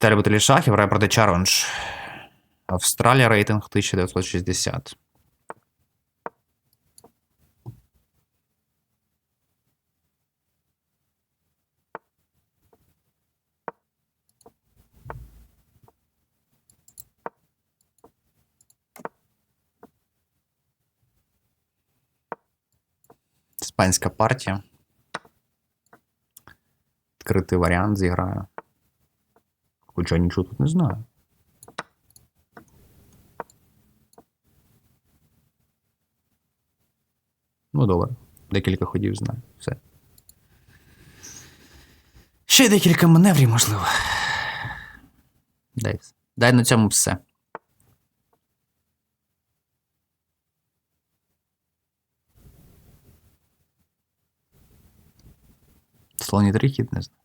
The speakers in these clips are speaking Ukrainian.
Та любителі шахів грає проти Чаронж. Австралія рейтинг 1960. Іспанська партія. Відкритий варіант зіграю. Хоча нічого тут не знаю. Ну, добре. Декілька ходів знаю. Все. Ще декілька маневрів, можливо. Дай, все. Дай на цьому все. Слоні три хід не знаю.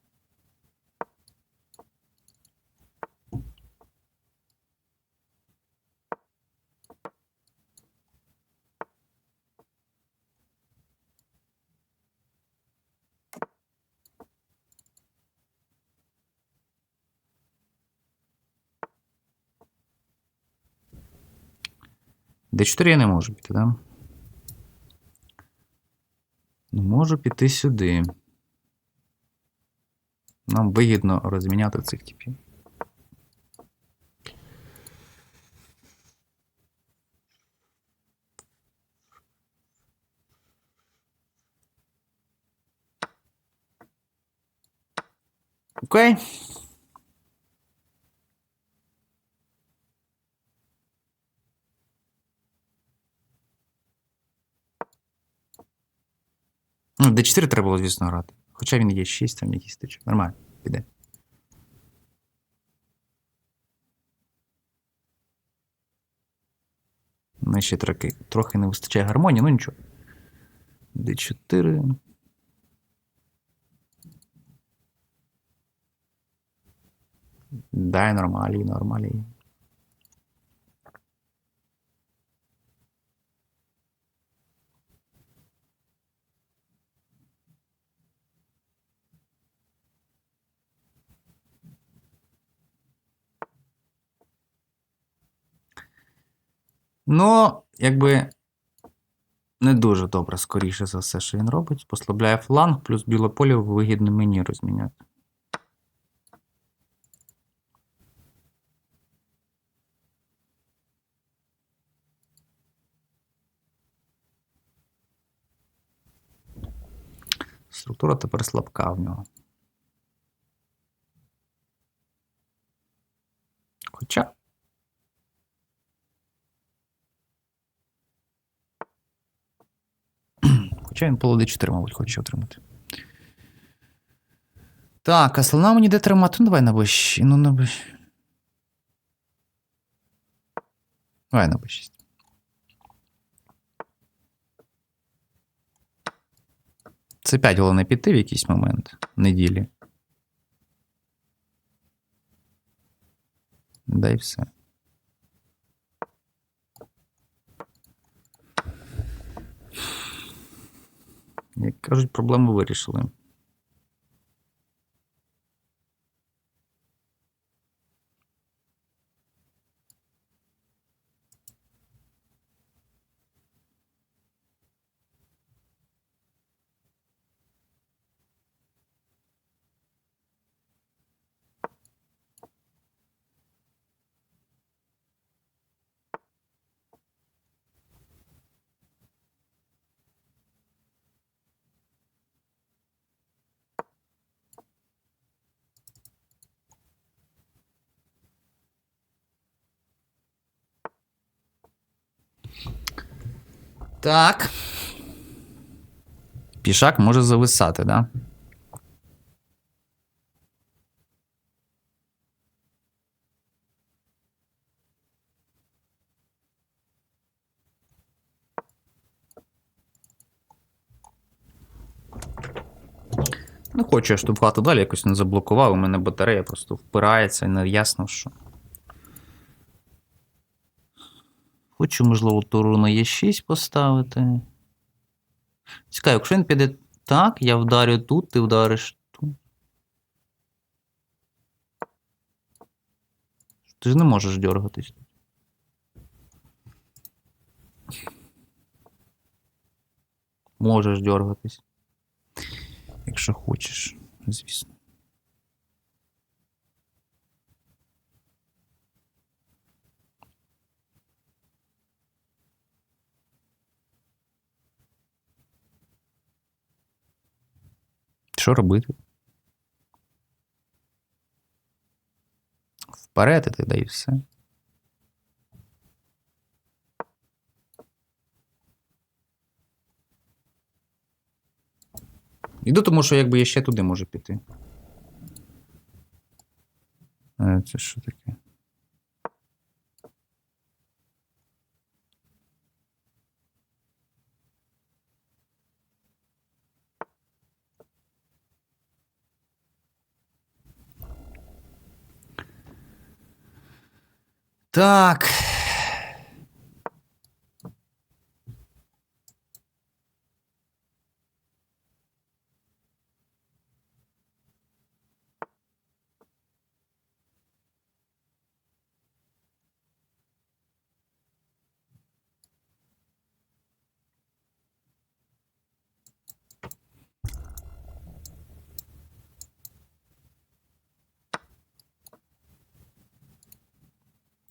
Д4 я не можу піти, да? Ну, можу піти сюди. Нам вигідно розміняти цих типів. Окей. Ну, D4 треба було, звісно, грати. Хоча він є 6, там якийсь тичок. Нормально, піде. Ну, ще трохи, трохи не вистачає гармонії, ну нічого. D4. Дай нормалі, нормалі. Ну, якби не дуже добре, скоріше за все, що він робить. Послабляє фланг, плюс біле поле вигідно мені розміняти. Структура тепер слабка в нього. Хоча він поло D4, мабуть, хоче отримати. Так, а слона мені де тримати? Ну, давай на B6. Ну, на B. Давай на B6. Це 5 головне піти в якийсь момент неділі. Дай все. Кажуть, проблему вирішили. Так. Пішак може зависати, да? Не хочу я штовхати далі, якось не заблокував. У мене батарея просто впирається і не ясно, що. Хочу, можливо, туру на Е6 поставити. Цікаво, якщо він піде так, я вдарю тут, ти вдариш тут. Ти ж не можеш дергатись. Можеш дергатись. Якщо хочеш, звісно. Що робити? Вперед іти, да все. Іду, тому що якби я ще туди можу піти. Е, Це що таке? Так.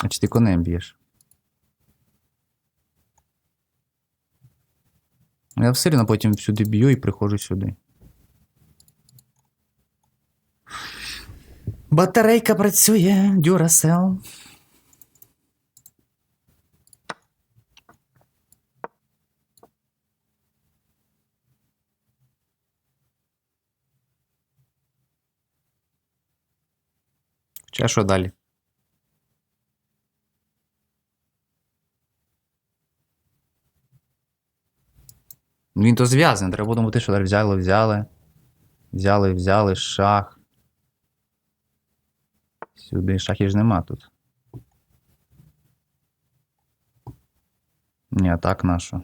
А чи ти конем б'єш? Я все одно потім сюди б'ю і приходжу сюди. Батарейка працює, Duracell. Що далі? Він то зв'язаний, треба думати, що далі взяли, взяли. Взяли, взяли, шах. Сюди шахів ж нема тут. Ні, а так нащо?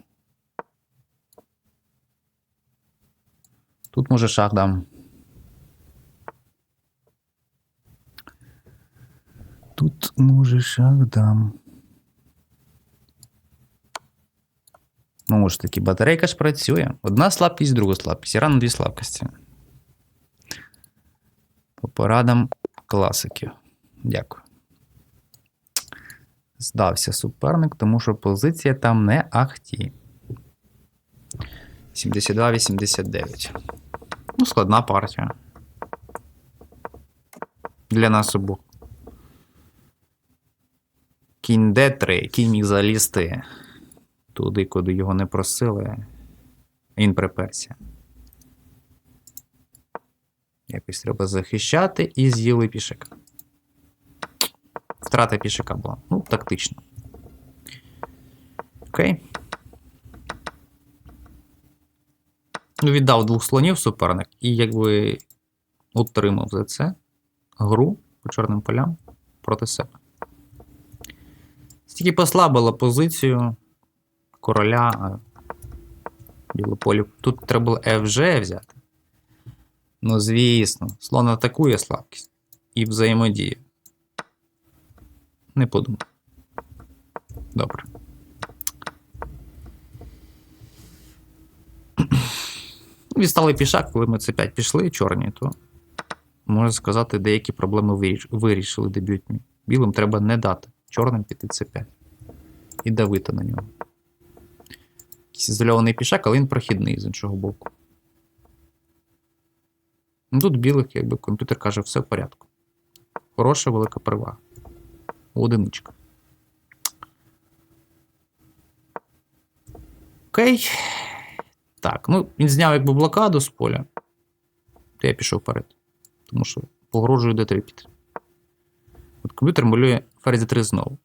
Тут може шах дам. Тут може шах дам. Ну, ж таки, батарейка ж працює. Одна слабкість, друга слабкість. І рано дві слабкості. По порадам класиків. Дякую. Здався суперник, тому що позиція там не ахті. 72-89. Ну, складна партія. Для нас обох. Кінь Д3, кінь міг залізти туди, куди його не просили. Він приперся. Якось треба захищати і з'їли пішака. Втрата пішака була. Ну, тактично. Окей. Ну, віддав двох слонів суперник і якби утримав за це гру по чорним полям проти себе. Стільки послабила позицію короля, а білополі. Тут треба було FG взяти. Ну, звісно, слон атакує слабкість і взаємодіє. Не подумав. Добре. Відстали пішак, коли ми це 5 пішли, чорні, то можна сказати, деякі проблеми вирішили дебютні. Білим треба не дати. Чорним піти С5. І давити на нього. Якийсь ізольований пішак, але він прохідний з іншого боку. Ну, Тут білих, якби комп'ютер каже, все в порядку. Хороша велика перевага. Одиничка. Окей. Так, ну він зняв якби блокаду з поля. То я пішов вперед. Тому що погрожую d3 піти. От комп'ютер малює ферзь 3 знову.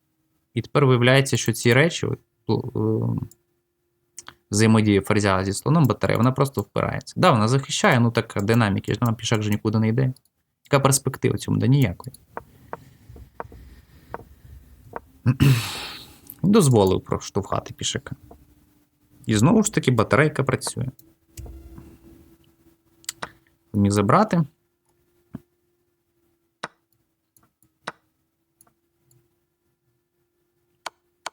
І тепер виявляється, що ці речі, от, взаємодія ферзя зі слоном батарея, вона просто впирається. Да, вона захищає, ну так динаміки, ж нам пішак же нікуди не йде. Яка перспектива цьому? Да ніякої. Дозволив проштовхати пішака. І знову ж таки батарейка працює. Міг забрати.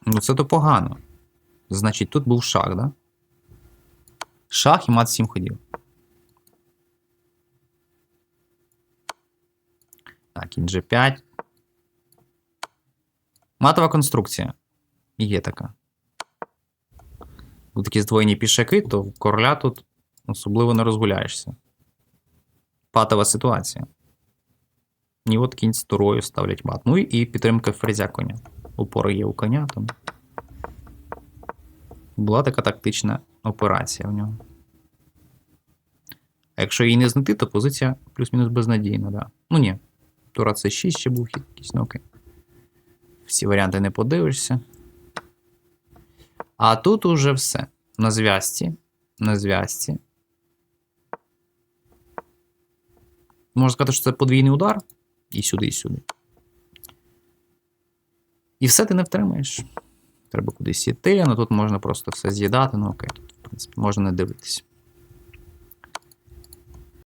Ну, це то погано. Значить, тут був шах, да? Шах і мат 7 ходів. Так, кінь G5. Матова конструкція. Є така. Тут такі здвоєні пішаки, то в короля тут особливо не розгуляєшся. Патова ситуація. І от кінь з турою ставлять мат. Ну і підтримка ферзя коня. Упори є у коня. Там. Була така тактична операція в нього. А якщо її не знайти, то позиція плюс-мінус безнадійна, да. Ну ні. Тура це 6 ще був хід якийсь, ну окей. Всі варіанти не подивишся. А тут уже все. На зв'язці. На зв'язці. Можна сказати, що це подвійний удар. І сюди, і сюди. І все ти не втримаєш. Треба кудись іти, ну тут можна просто все з'їдати, ну окей, в можна не дивитися.